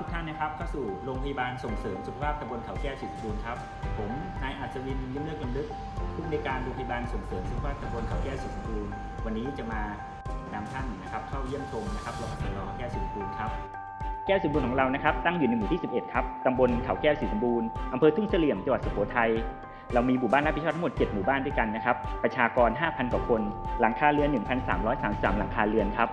ทุกท่านนะครับเข้าสู่โรงพยาบาลส่งเสริมสุขภาพตำบลเขาแก้วสิทธิบูรณ์ครับ ผมนายอัศวินยิ้มเลือกลำลึกผู้อำนการโรงพยาบาลส่งเสริมสุขภาพตำบลเขาแก้วสิทธิบูรณ์วันนี้จะมานำท่านนะครับเข้าเยี่ยมชมนะครับโรงพยาบาลเขาแก้วสิทธิบูรณ์ครับแก้วสิทธิบูรณ์ของเรานะครับตั้งอยู่ในหมู่ที่ 11 ครับตำบลเขาแก้วสิทธิบูรณ์อำเภอทุ่งเสลี่ยมจังหวัดสุโขทัยเรามีหมู่บ้านรับผิดชอบทั้งหมด 7 หมู่บ้านด้วยกันนะครับประชากร 5,000 กว่าคน หลังคาเรือน 1,333 หลังคาเรือนครับ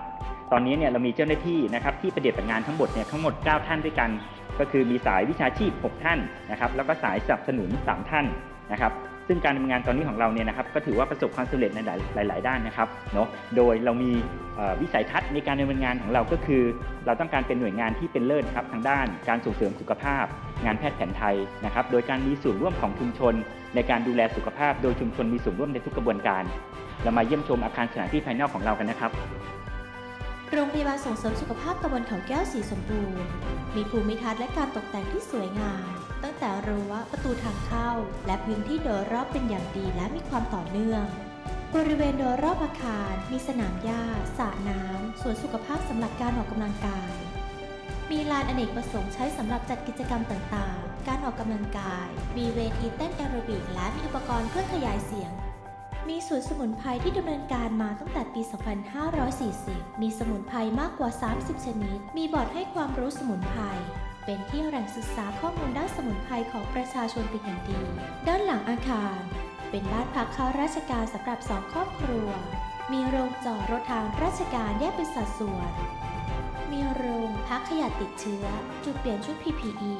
ตอนนี้เนี่ยเรามีเจ้าหน้าที่นะครับที่ปฏิบัติงานทั้งหมดเนี่ยทั้งหมด 9 ท่านด้วยกัน ก็คือมีสายวิชาชีพ 6 ท่านนะครับแล้วก็สายสนับสนุน 3 ท่านนะครับซึ่งการดำเนินงานตอนนี้ของเราเนี่ยนะครับก็ถือว่าประสบความสำเร็จในหลาย ๆ ด้านนะครับเนาะโดยเรามีวิสัยทัศน์ในการดำเนินงานของเราก็คือ เราต้องการเป็นหน่วยงานที่เป็นเลิศครับทางด้าน การส่งเสริมสุขภาพ งานแพทย์แผนไทยนะครับโดยการมีส่วนร่วมของชุมชน ในการดูแลสุขภาพ โดยชุมชนมีส่วนร่วมในทุกกระบวนการ เรามาเยี่ยมชมอาคารสถานที่ภายนอกของเรากันนะครับ โรงพยาบาลส่งเสริมสุขภาพตำบลเขาแก้วสีสมบูรณ์ มีภูมิทัศน์และการตกแต่งที่สวยงาม ตั้งแต่รั้วประตูทางเข้า และพื้นที่โดยรอบเป็นอย่างดีและมีความต่อเนื่อง บริเวณโดยรอบอาคาร มีสนามหญ้าสระน้ำสวนสุขภาพสำหรับการออกกำลังกาย มีลานอเนกประสงค์ใช้สำหรับจัดกิจกรรมต่างๆ การออกกำลังกาย มีเวทีเต้นแอโรบิกและมีอุปกรณ์เครื่องขยายเสียง มีสวนสมุนไพรที่ดำเนินการมาตั้งแต่ปี 2540 มีสมุนไพรมากกว่า 30 ชนิด มีบอร์ดให้ความรู้สมุนไพร เป็นที่แหล่งศึกษาข้อมูลด้านสมุนไพรของประชาชนเป็นอย่างดี ด้านหลังอาคาร เป็นบ้านพักข้าราชการสำหรับสองครอบครัว มีโรงจอดรถทางราชการแยกเป็นสัดส่วน มีโรงพักขยะติดเชื้อ จุดเปลี่ยนชุด PPE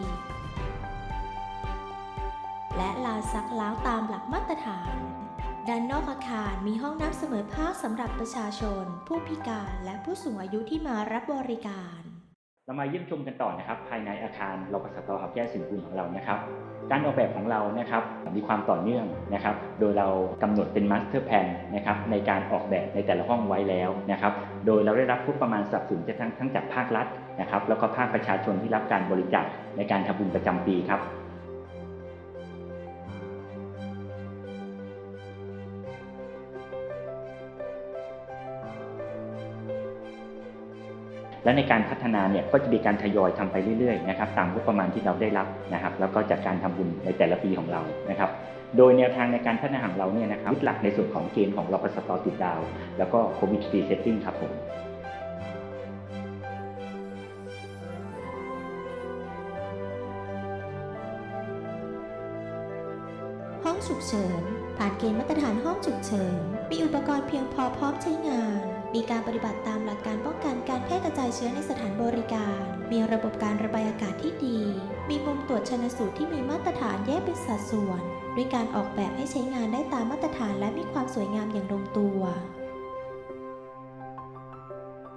และลานซักล้างตามหลักมาตรฐาน ด้านนอกอาคารมีห้องน้ำเสมอภาคสำหรับประชาชน ผู้พิการและผู้สูงอายุที่มารับบริการ เรามาเยี่ยมชมกันต่อนะครับ ภายในอาคารรปสตเขาแก้วสินบุญของเรานะครับ การออกแบบของเรานะครับมีความต่อเนื่องนะครับ โดยเรากำหนดเป็นมาสเตอร์แพลนนะครับในการออกแบบในแต่ละห้องไว้แล้วนะครับ โดยเราได้รับผู้ประมาณสนับสนุนจากทั้งทั้งจากภาครัฐนะครับ แล้วก็ภาคประชาชนที่รับการบริจาคในการทำบุญประจำปีครับ และในการพัฒนาเนี่ยก็จะมีการทยอยทำไปเรื่อยๆนะครับตามงบประมาณที่เราได้รับนะครับ แล้วก็จากการทำบุญในแต่ละปีของเรานะครับโดยแนวทางในการพัฒนาของเราเนี่ยนะครับยึดหลักในส่วนของเกณฑ์ของรปสตติดดาว แล้วก็โควิดฟรีเซตติ้งครับผม ห้องฉุกเฉิน ผ่านเกณฑ์มาตรฐานห้องฉุกเฉิน มีอุปกรณ์เพียงพอพร้อมใช้งาน มีการปฏิบัติตามหลักการป้องกันการแพร่กระจายเชื้อในสถานบริการ มีระบบการระบายอากาศที่ดี มีมุมตรวจชนสูตรที่มีมาตรฐานแยกเป็นสัดส่วน ด้วยการออกแบบให้ใช้งานได้ตามมาตรฐานและมีความสวยงามอย่างลงตัว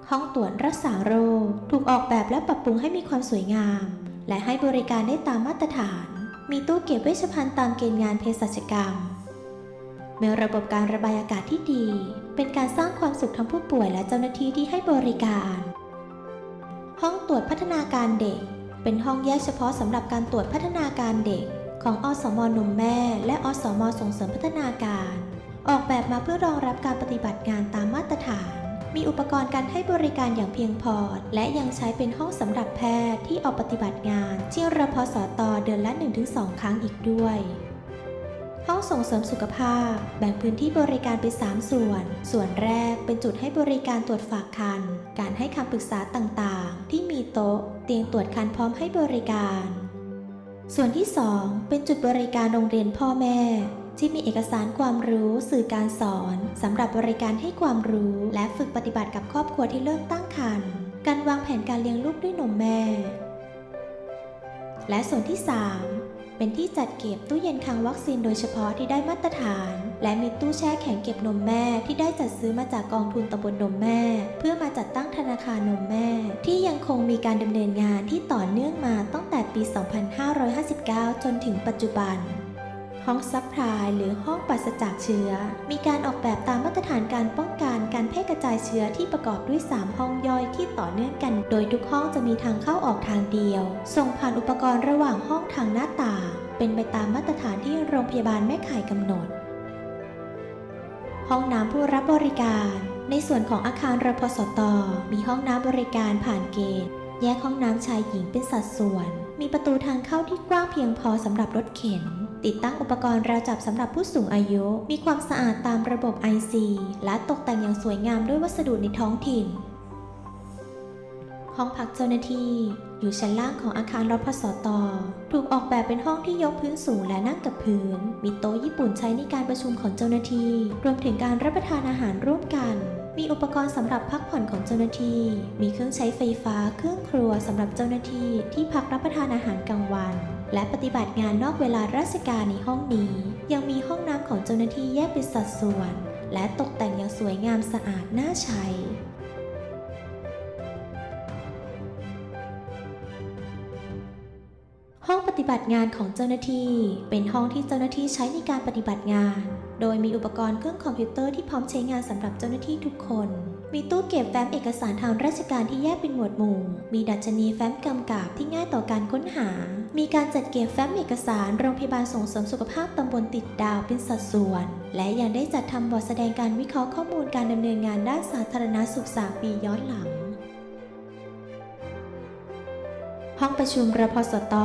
ห้องตรวจรักษาโรค ถูกออกแบบและปรับปรุงให้มีความสวยงาม และให้บริการได้ตามมาตรฐาน มีตู้เก็บเวชภัณฑ์ตามเกณฑ์งานเภสัชกรรม มีระบบการระบายอากาศที่ดี เป็นการสร้างความสุขทั้งผู้ป่วยและเจ้าหน้าที่ที่ให้บริการ ห้องตรวจพัฒนาการเด็ก เป็นห้องแยกเฉพาะสำหรับการตรวจพัฒนาการเด็ก ของอสมนมแม่ และอสมส่งเสริมพัฒนาการ ออกแบบมาเพื่อรองรับการปฏิบัติงานตามมาตรฐาน มีอุปกรณ์การให้บริการอย่างเพียงพอ และยังใช้เป็นห้องสำหรับแพทย์ที่ออกปฏิบัติงานที่รพสตเดือนละ 1-2 ครั้งอีกด้วย ห้องส่งเสริมสุขภาพ แบ่งพื้นที่บริการเป็น 3 ส่วน ส่วนแรกเป็นจุดให้บริการตรวจฝากคัน การให้คำปรึกษาต่างๆ ที่มีโต๊ะ เตียงตรวจคันพร้อมให้บริการ ส่วนที่ 2 เป็นจุดบริการโรงเรียนพ่อแม่ ที่มีเอกสารความรู้สื่อการสอนสำหรับบริการให้ความรู้และฝึกปฏิบัติกับครอบครัวที่เริ่มตั้งครรภ์การวางแผนการเลี้ยงลูกด้วยนมแม่ และส่วนที่ 3 เป็นที่จัดเก็บตู้เย็นคลังวัคซีนโดยเฉพาะที่ได้มาตรฐาน และมีตู้แช่แข็งเก็บนมแม่ที่ได้จัดซื้อมาจากกองทุนตำบลนมแม่ เพื่อมาจัดตั้งธนาคารนมแม่ ที่ยังคงมีการดำเนินงานที่ต่อเนื่องมาตั้งแต่ปี 2559 จนถึงปัจจุบัน ห้องซัพพลายหรือห้องปราศจากเชื้อ มีการออกแบบตามมาตรฐานการป้องกันการแพร่กระจายเชื้อที่ประกอบด้วย 3 ห้องย่อยที่ต่อเนื่องกัน โดยทุกห้องจะมีทางเข้าออกทางเดียว ส่งผ่านอุปกรณ์ระหว่างห้องทางหน้าต่าง เป็นไปตามมาตรฐานที่โรงพยาบาลแม่ข่ายกำหนด ห้องน้ำผู้รับบริการ ในส่วนของอาคารรพสต มีห้องน้ำบริการผ่านเกณฑ์แยกห้องน้ำชายหญิงเป็นสัดส่วน มีประตูทางเข้าที่กว้างเพียงพอสำหรับรถเข็น ติดตั้งอุปกรณ์ราวจับสำหรับผู้สูงอายุ มีความสะอาดตามระบบ IC และตกแต่งอย่างสวยงามด้วยวัสดุในท้องถิ่น ห้องพักเจ้าหน้าที่ อยู่ชั้นล่างของอาคารรพสตถูกออกแบบเป็นห้องที่ยกพื้นสูงและนั่งกับพื้น มีโต๊ะญี่ปุ่นใช้ในการประชุมของเจ้าหน้าที่ รวมถึงการรับประทานอาหารร่วมกันมีอุปกรณ์สำหรับพักผ่อนของเจ้าหน้าที่ มีเครื่องใช้ไฟฟ้า เครื่องครัวสำหรับเจ้าหน้าที่ที่พักรับประทานอาหารกลางวัน และปฏิบัติงานนอกเวลาราชการในห้องนี้ ยังมีห้องน้ำของเจ้าหน้าที่แยกเป็นสัดส่วน และตกแต่งอย่างสวยงามสะอาดน่าใช้ห้องปฏิบัติงานของเจ้าหน้าที่ เป็นห้องที่เจ้าหน้าที่ใช้ในการปฏิบัติงาน โดยมีอุปกรณ์เครื่องคอมพิวเตอร์ที่พร้อมใช้งานสำหรับเจ้าหน้าที่ทุกคน มีตู้เก็บแฟ้มเอกสารทางราชการที่แยกเป็นหมวดหมู่ มีดัชนีแฟ้มกำกับที่ง่ายต่อการค้นหา มีการจัดเก็บแฟ้มเอกสารโรงพยาบาลส่งเสริมสุขภาพตำบลติดดาวเป็นสัดส่วน และยังได้จัดทำบอร์ดแสดงการวิเคราะห์ข้อมูลการดำเนินงานด้านสาธารณสุขสามปีย้อนหลัง ห้องประชุมรพสต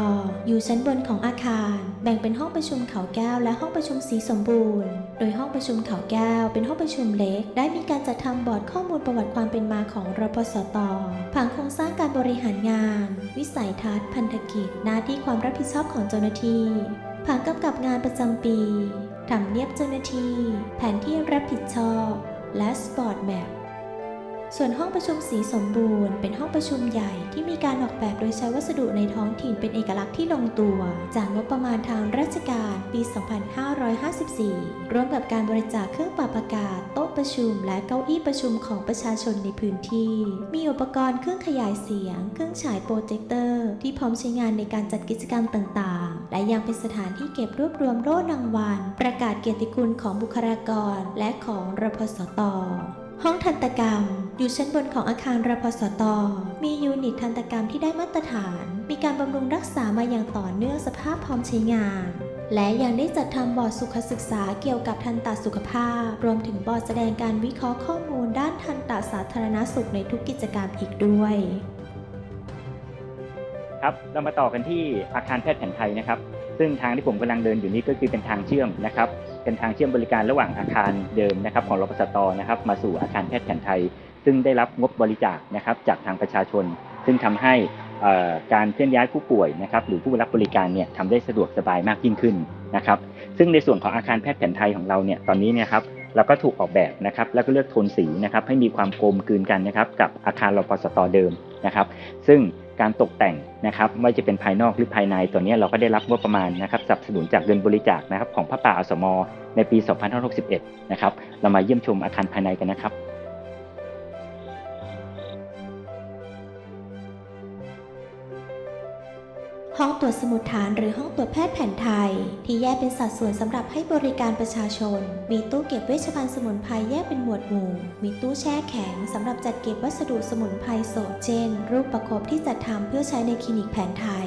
อยู่ชั้นบนของอาคาร แบ่งเป็นห้องประชุมเขาแก้วและห้องประชุมสีสมบูรณ์ โดยห้องประชุมเขาแก้วเป็นห้องประชุมเล็ก ได้มีการจัดทำบอร์ดข้อมูลประวัติความเป็นมาของรพสตผังโครงสร้างการบริหารงาน วิสัยทัศน์พันธกิจ หน้าที่ความรับผิดชอบของเจ้าหน้าที่ผังกำกับงานประจำปีทำเนียบเจ้าหน้าที่ แผนที่รับผิดชอบ และสปอร์ตแมป ส่วนห้องประชุมสีสมบูรณ์เป็นห้องประชุมใหญ่ที่มีการออกแบบโดยใช้วัสดุในท้องถิ่นเป็นเอกลักษณ์ที่ลงตัว จากงบประมาณทางราชการปี 2554 ร่วมกับการบริจาคเครื่องปรับอากาศ โต๊ะประชุม และเก้าอี้ประชุมของประชาชนในพื้นที่ มีอุปกรณ์เครื่องขยายเสียง เครื่องฉายโปรเจคเตอร์ ที่พร้อมใช้งานในการจัดกิจกรรมต่างๆ และยังเป็นสถานที่เก็บรวบรวมโล่รางวัล ประกาศเกียรติคุณของบุคลากร และของรพสต ห้องทันตกรรม อยู่ชั้นบนของอาคารรพสต มียูนิตทันตกรรมที่ได้มาตรฐาน มีการบำรุงรักษามาอย่างต่อเนื่องสภาพพร้อมใช้งาน และยังได้จัดทำบอร์ดสุขศึกษาเกี่ยวกับทันตสุขภาพ รวมถึงบอร์ดแสดงการวิเคราะห์ข้อมูลด้านทันตสาธารณสุขในทุกกิจกรรมอีกด้วยครับเรามาต่อกันที่อาคารแพทย์แผนไทยนะครับ ซึ่งทางที่ผมกำลังเดินอยู่นี้ก็คือเป็นทางเชื่อมนะครับ เป็นทางเชื่อมบริการระหว่างอาคารเดิมนะครับของรปสตนะครับ มาสู่อาคารแพทย์แผนไทย ซึ่งได้รับงบบริจาคนะครับจากทางประชาชน ซึ่งทำให้การเคลื่อนย้ายผู้ป่วยนะครับหรือผู้รับบริการเนี่ยทำได้สะดวกสบายมากยิ่งขึ้นนะครับซึ่งในส่วนของอาคารแพทย์แผนไทยของเราเนี่ยตอนนี้เนี่ยครับเราก็ถูกออกแบบนะครับแล้วก็เลือกโทนสีนะครับให้มีความกลมกลืนกันนะครับกับอาคารรปสตเดิมนะครับ ซึ่ง การตกแต่งนะครับไม่ว่าจะเป็นภายนอกหรือภายในตัวนี้เราก็ได้รับงบประมาณนะครับสนับสนุนจากเงินบริจาคนะครับของพระป่าอสมในปี 2561 นะครับ เรามาเยี่ยมชมอาคารภายในกันนะครับ ห้องตรวจสมุดฐานหรือห้องตรวจแพทย์แผนไทย ที่แยกเป็นสัดส่วนสำหรับให้บริการประชาชน มีตู้เก็บเวชภัณฑ์สมุนไพรแยกเป็นหมวดหมู่ มีตู้แช่แข็งสำหรับจัดเก็บวัสดุสมุนไพรสดเช่น รูปประคบที่จัดทำเพื่อใช้ในคลินิกแผนไทย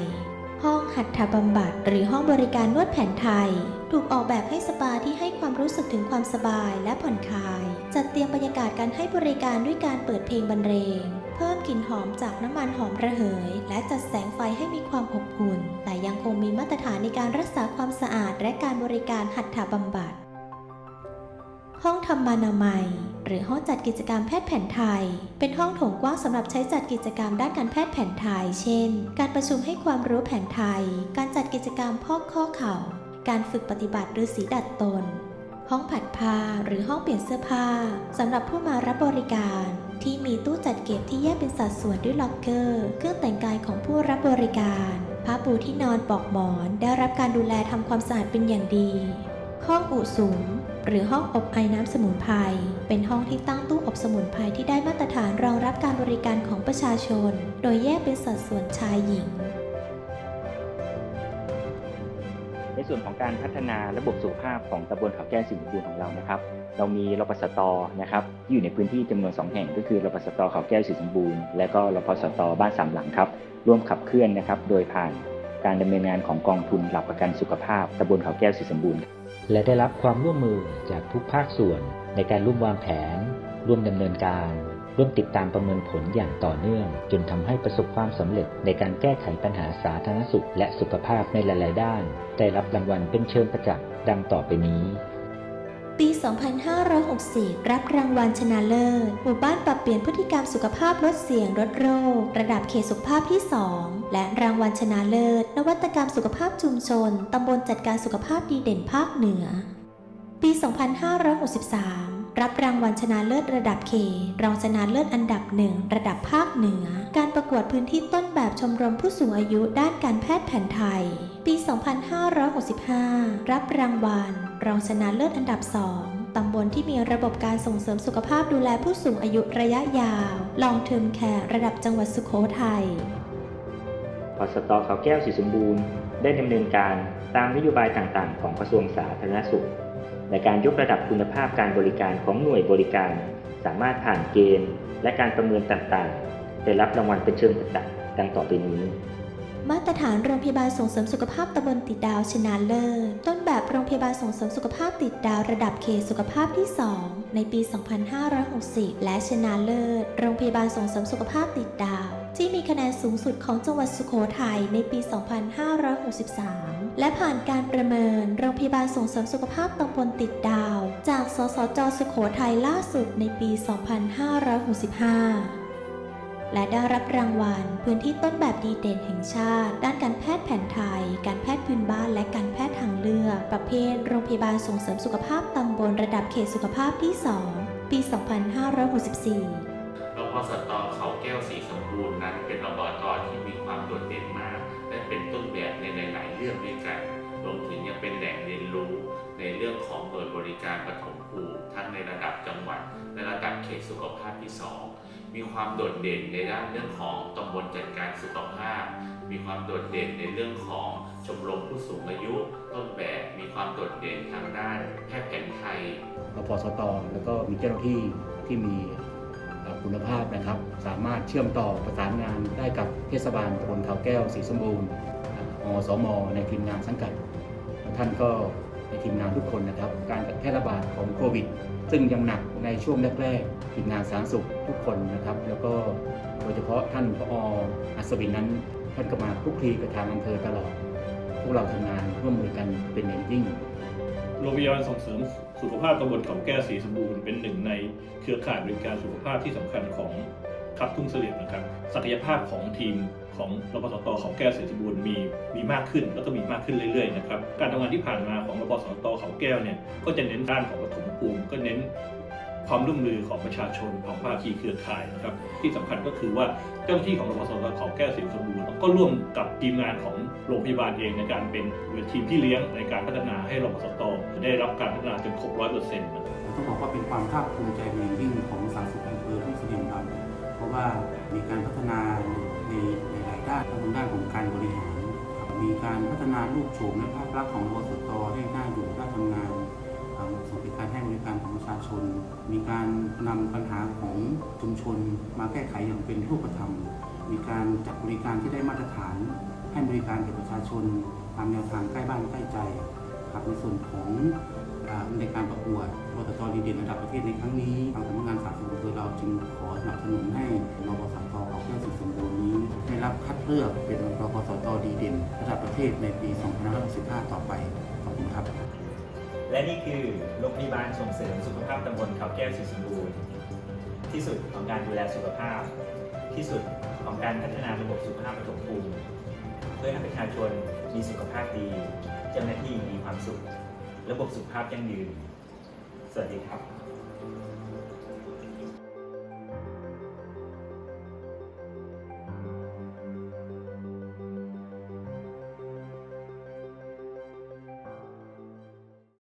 ห้องหัตถบำบัดหรือห้องบริการนวดแผนไทย ถูกออกแบบให้สปาที่ให้ความรู้สึกถึงความสบายและผ่อนคลาย จัดเตรียมบรรยากาศการให้บริการด้วยการเปิดเพลงบรรเลง พิ่มกลิ่นหอมจากน้ำมันหอมระเหย และจัดแสงไฟให้มีความอบอุ่น แต่ยังคงมีมาตรฐานในการรักษาความสะอาดและการบริการหัตถบำบัด ห้องธรรมานามัย หรือห้องจัดกิจกรรมแพทย์แผนไทย เป็นห้องโถงกว้างสำหรับใช้จัดกิจกรรมด้านการแพทย์แผนไทย เช่น การประชุมให้ความรู้แผนไทย การจัดกิจกรรมพอกข้อเข่า การฝึกปฏิบัติฤาษีดัดตน ห้องผัดผ้าหรือห้องเปลี่ยนเสื้อผ้าสำหรับผู้มารับบริการ ที่มีตู้จัดเก็บที่แยกเป็นสัดส่วนด้วยล็อกเกอร์ เครื่องแต่งกายของผู้รับบริการผ้าปูที่นอนปอกหมอน ได้รับการดูแลทำความสะอาดเป็นอย่างดี ห้องอุสุมหรือห้องอบไอน้ำสมุนไพร เป็นห้องที่ตั้งตู้อบสมุนไพรที่ได้มาตรฐานรองรับการบริการของประชาชน โดยแยกเป็นสัดส่วนชายหญิง ในส่วนของการพัฒนาระบบสุขภาพของตำบลเขาแก้วสิงห์บูรณ์ของเรานะครับ เรามีรปสตนะครับที่อยู่ในพื้นที่จำนวน 2 แห่ง ก็คือรปสตเขาแก้วสิงห์บูรณ์และก็รปสตบ้านสามหลังครับร่วมขับเคลื่อนนะครับ โดยผ่านการดำเนินงานของกองทุนหลักประกันสุขภาพตำบลเขาแก้วสิงห์บูรณ์และได้รับความร่วมมือจากทุกภาคส่วนในการร่วมวางแผน ร่วมดำเนินการ ร่วมติดตามประเมินผลอย่างต่อเนื่อง จนทำให้ประสบความสำเร็จในการแก้ไขปัญหาสาธารณสุข และสุขภาพในหลาย ๆ ด้าน ได้รับรางวัลเป็นเชิญประจักษ์ดังต่อไปนี้ปี 2560 รับรางวัลชนะเลิศ หมู่บ้านปรับเปลี่ยนพฤติกรรมสุขภาพลดเสี่ยงลดโรค ระดับเขตสุขภาพที่ 2 และรางวัลชนะเลิศ นวัตกรรมสุขภาพชุมชน ตำบลจัดการสุขภาพดีเด่นภาคเหนือ ปี 2563 รับรางวัลชนะเลิศระดับเขตรองชนะเลิศอันดับหนึ่งระดับภาคเหนือ การประกวดพื้นที่ต้นแบบชมรมผู้สูงอายุด้านการแพทย์แผนไทย ปี 2565 รับรางวัล รองชนะเลิศอันดับ2ตำบลที่มีระบบการส่งเสริมสุขภาพดูแลผู้สูงอายุระยะยาว ลองเทอมแคร์ระดับจังหวัดสุขโขทัยพสตเขาแก้วสีสมบูรณ์ ได้ดำเนินการตามนโยบายต่างๆ ของกระทรวงสาธารณสุข ในการยกระดับคุณภาพการบริการของหน่วยบริการ สามารถผ่านเกณฑ์ และการประเมินต่างๆ ได้รับรางวัลเป็นเชิงประจักษ์ดังต่อไปนี้ มาตรฐานโรงพยาบาลส่งเสริมสุขภาพตำบลติดดาวชนะเลิศ ต้นแบบโรงพยาบาลส่งเสริมสุขภาพติดดาวระดับเขตสุขภาพที่ 2 ในปี 2560 และชนะเลิศ โรงพยาบาลส่งเสริมสุขภาพติดดาว ที่มีคะแนนสูงสุดของจังหวัดสุโขทัยในปี 2563 และผ่านการประเมินโรงพยาบาลส่งเสริมสุขภาพตำบลติดดาว จาก สสจ สุโขทัยล่าสุดในปี 2565 และได้รับรางวัล พื้นที่ต้นแบบดีเด่นแห่งชาติ ด้านการแพทย์แผนไทย การแพทย์พื้นบ้านและการแพทย์ทางเลือก ประเภท โรงพยาบาลส่งเสริมสุขภาพตำบลระดับเขตสุขภาพที่ 2 ปี 2564รพสตเขาแก้วสีสมบูรณ์นั้น เป็นอบตที่มีความโดดเด่นมาก และเป็นต้นแบบในหลาย ๆ เรื่องด้วยกันรวมถึงยังเป็นแหล่งเรียนรู้ ในเรื่องของหน่วยบริการปฐมภูมิทั้งในระดับจังหวัดและระดับเขตสุขภาพที่ 2 มีความโดดเด่นในด้านเรื่องของตำบลจัดการสุขภาพ มีความโดดเด่นในเรื่องของชมรมผู้สูงอายุต้นแบบมีความโดดเด่นทางด้านแพทย์แผนไทยรพสตแล้วก็มีเจ้าหน้าที่ที่มีคุณภาพนะครับ สามารถเชื่อมต่อประสานงานได้กับเทศบาลตำบลเขาแก้วศรีสมบูรณ์อสมในทีมงานสังกัดและท่านก็ ในทีมงานทุกคนนะครับ การแพร่ระบาดของโควิด ซึ่งยังหนักในช่วงแรกๆทีมงานสาธารณสุขทุกคนนะครับ แล้วก็โดยเฉพาะท่านผออัศวินนั้น ท่านก็มาคุกคลีกับทางอำเภอตลอด พวกเราทำงานร่วมมือกันเป็นอย่างยิ่งโรงพยาบาลส่งเสริมสุขภาพตำบลเขาแก้วศรีสมบูรณ์เป็นหนึ่งในเครือข่ายบริการสุขภาพที่สำคัญของ ครับทุ่งเสลี่ยมนะครับ ศักยภาพของทีมของรพสตเขาแก้วศรีสบูรณ์มีมีมากขึ้นแล้วก็มีมากขึ้นเรื่อยๆนะครับการทำงานที่ผ่านมาของรพสตเขาแก้วเนี่ยก็จะเน้นด้านของปฐมภูมิก็เน้นความร่วมมือของประชาชนของภาคีเครือข่ายนะครับที่สำคัญก็คือว่าเจ้าหน้าที่ของรพสตเขาแก้วศรีสมบูรณ์ก็ร่วมกับทีมงานของโรงพยาบาลเองในการเป็นทีมที่เลี้ยงในการพัฒนาให้รพสตได้รับการพัฒนาจนครบร้อยเปอร์เซ็นต์ต้องบอกว่าเป็นความภาคภูมิใจอย่างยิ่งของสาธารณสุข ว่ามีการพัฒนาในในหลายด้านทั้งด้านของการบริหาร มีการพัฒนารูปโฉมและภาพลักษณ์ของรสตให้น่าอยู่น่าทำงานอ่าเหมาะสมในการให้บริการของประชาชน มีการนำปัญหาของชุมชนมาแก้ไขอย่างเป็นรูปธรรม มีการจัดบริการที่ได้มาตรฐาน ให้บริการแก่ประชาชนตามแนวทางใกล้บ้านใกล้ใจครับในส่วนของในการประกวดรตตดีเด่นระดับประเทศในครั้งนี้ทางสำนักงานสาธารณสุขเราจึงขอ สนับสนุนให้รปสตเขาแก้วสุขสมบูรณ์นี้ได้รับคัดเลือกเป็นรปสตดีเด่น ระดับประเทศในปี 2565 ต่อไป ขอบคุณครับ และนี่คือโรงพยาบาลส่งเสริมสุขภาพตำบลเขาแก้วศรีสมบูรณ์ ที่สุดของการดูแลสุขภาพ ที่สุดของการพัฒนาระบบสุขภาพปฐมภูมิเพื่อให้ประชาชนมีสุขภาพดี เจ้าหน้าที่มีความสุข ระบบสุขภาพยั่งยืน สวัสดีครับ